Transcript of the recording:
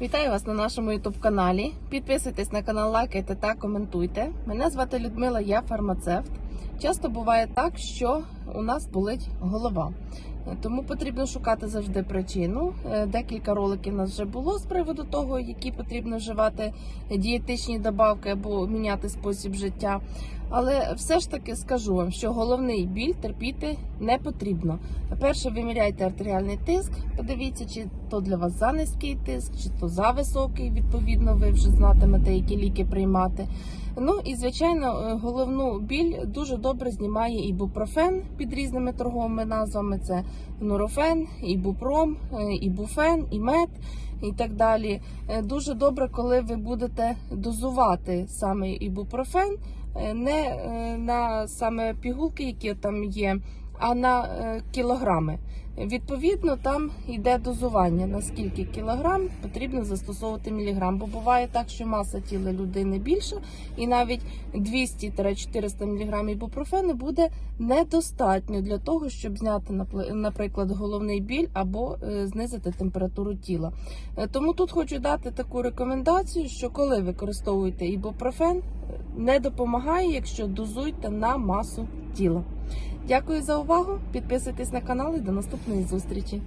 Вітаю вас на нашому youtube каналі. Підписуйтесь на канал, лайкайте та коментуйте. Мене звати Людмила, я фармацевт. Часто буває так, що у нас болить голова. Тому потрібно шукати завжди причину. Е, Декілька роликів у нас вже було з приводу того, які потрібно вживати дієтичні добавки або міняти спосіб життя. Але все ж таки скажу вам, що головний біль терпіти не потрібно. Перше, виміряйте артеріальний тиск, подивіться, чи то для вас за низький тиск, чи то за високий. Відповідно, ви вже знатимете, які ліки приймати. Ну і звичайно, е, головну біль дуже добре знімає ібупрофен під різними торговими назвами. Це нурофен, ібупром, бупром, ібуфен, імет і так далі. Е, Дуже добре, коли ви будете дозувати саме ібупрофен, е, не е, на саме пігулки, які там є, а на е, кілограми. Відповідно, там йде дозування, на скільки кілограм потрібно застосовувати міліграм. Бо буває так, що маса тіла людини більша, і навіть 200-400 мг ібупрофену буде недостатньо для того, щоб зняти, наприклад, головний біль або е, знизити температуру тіла. Е, Тому тут хочу дати таку рекомендацію, що коли використовуєте ібупрофен, не допомагає, якщо дозуєте на масу тіла. Дякую за увагу. Підписуйтесь на канал і до наступної зустрічі.